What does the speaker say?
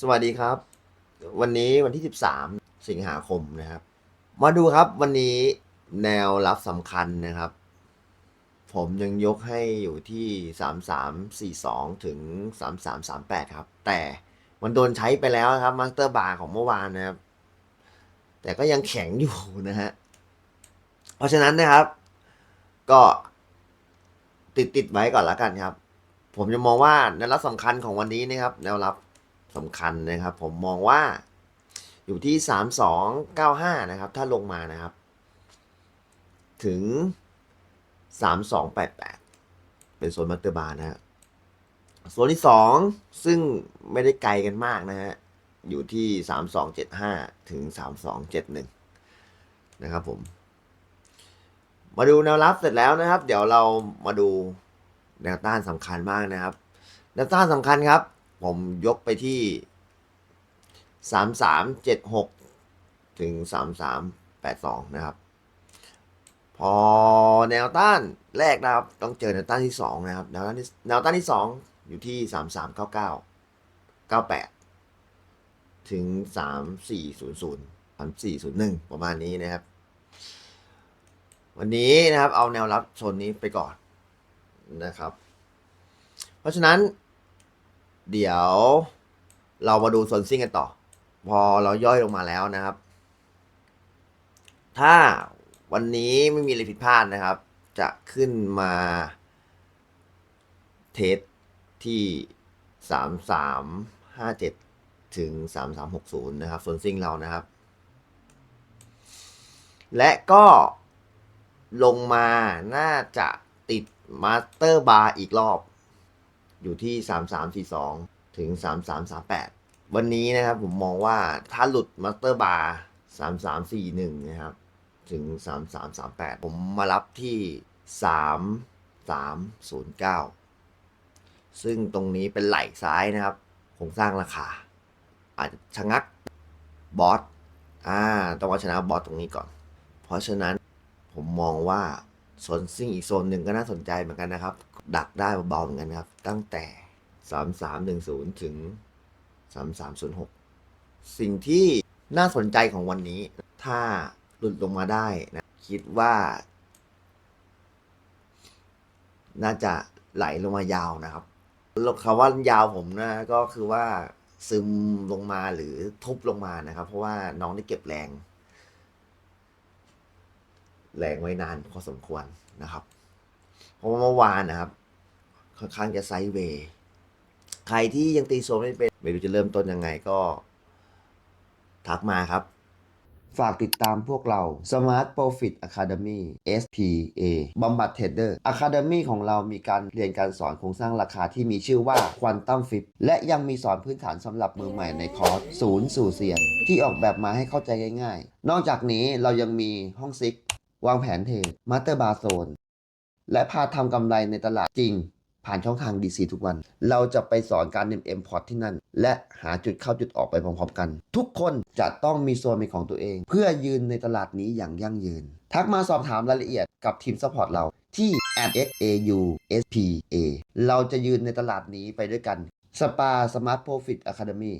สวัสดีครับ วันนี้วันที่ 13 สิงหาคมนะครับ มาดูครับวันนี้แนวรับสำคัญนะครับ ผมยังยกให้อยู่ที่ 3342 ถึง 3338 ครับ แต่มันโดนใช้ไปแล้วครับมาสเตอร์บาร์ของเมื่อวานนะครับ แต่ก็ยังแข็งอยู่นะฮะ เพราะฉะนั้นนะครับ ก็ติดติดไว้ก่อนละกันครับ ผมจะมองว่าแนวรับสำคัญของวันนี้นะครับ แนวรับ สำคัญนะครับ ผมมองว่าอยู่ที่สามสองเก้าห้านะครับ ถ้าลงมานะครับ ถึงสามสองแปดแปดเป็นโซนมัตเตอร์บาร์นะฮะโซนที่สองซึ่งไม่ได้ไกลกันมากนะฮะ อยู่ที่สามสองเจ็ดห้าถึงสามสองเจ็ดหนึ่งนะครับผม มาดูแนวรับเสร็จแล้วนะครับ เดี๋ยวเรามาดูแนวต้านสำคัญมากนะครับ แนวต้านสำคัญครับ ผมยกไปที่สามสามเจ็ดหกถึงสามสามแปดสองนะครับ พอแนวต้านแรกนะครับ ต้องเจอแนวต้านที่สองนะครับ แนวต้านที่แนวต้านที่สองอยู่ที่สามสามเก้าเก้าเก้าแปดถึงสามสี่ศูนย์ศูนย์สามสี่ศูนย์หนึ่งประมาณนี้นะครับ วันนี้นะครับเอาแนวรับโซนนี้ไปก่อนนะครับ เพราะฉะนั้น เดี๋ยว เรามาดูโซนซิ่งกันต่อ พอเราย่อยลงมาแล้วนะครับ ถ้าวันนี้ไม่มีอะไรผิดพลาดนะครับ จะขึ้นมาเทสที่สามสามห้าเจ็ดถึงสามสามหกศูนย์นะครับโซนซิ่งเรานะครับ และก็ลงมาน่าจะติดมาสเตอร์บาร์อีกรอบ อยู่ที่ 3342 ถึง 3338 วันนี้นะครับผมมองว่าถ้าหลุดมาสเตอร์บาร์3341 นะครับ ถึง 3338 ผมมารับที่ 3309 ซึ่งตรงนี้เป็นไหล่ซ้ายนะครับโครงสร้างราคา อาจจะชะงักบอสอ่าต้องเอาชนะบอสตรงนี้ก่อน เพราะฉะนั้นผมมองว่า โซนซิ่งอีกโซนหนึ่งก็น่าสนใจเหมือนกันนะครับ ดักได้เบาๆเหมือนกันครับ ตั้งแต่ 3310 ถึง 3306 สิ่งที่น่าสนใจของวันนี้ ถ้าหลุดลงมาได้นะ คิดว่า น่าจะไหลลงมายาวนะครับคำว่ายาวผมนะ ก็คือว่าซึมลงมาหรือทุบลงมานะครับ เพราะว่าน้องได้เก็บแรง แรงไว้นานพอสมควรนะครับ เพราะว่าเมื่อวานนะครับ ค่อนข้างจะไซด์เวย์ ใครที่ยังตีโซนไม่เป็นไม่รู้จะเริ่มต้นยังไงก็ ทักมาครับ ฝากติดตามพวกเรา Smart Profit Academy SPA บำบัดเทรดเดอร์ Academy ของเรามีการเรียนการสอนโครงสร้างราคาที่มีชื่อว่า Quantum Flip และยังมีสอนพื้นฐานสำหรับมือใหม่ในคอร์สศูนย์สู่เซียน ที่ออกแบบมาให้เข้าใจง่ายๆ นอกจากนี้เรายังมีห้องซิก วางแผนเทรดมาสเตอร์บาร์โซน และพาทำกำไรในตลาดจริง ผ่านช่องทาง DC ทุกวัน เราจะไปสอนการเน็มเอ็มพอร์ตที่นั่น และหาจุดเข้าจุดออกไปพร้อมๆกัน ทุกคนจะต้องมีโซนเป็นของตัวเอง เพื่อยืนในตลาดนี้อย่างยั่งยืน ทักมาสอบถามรายละเอียดกับทีมซัพพอร์ตเราที่ @xauspa เราจะยืนในตลาดนี้ไปด้วยกันสปา Smart Profit Academy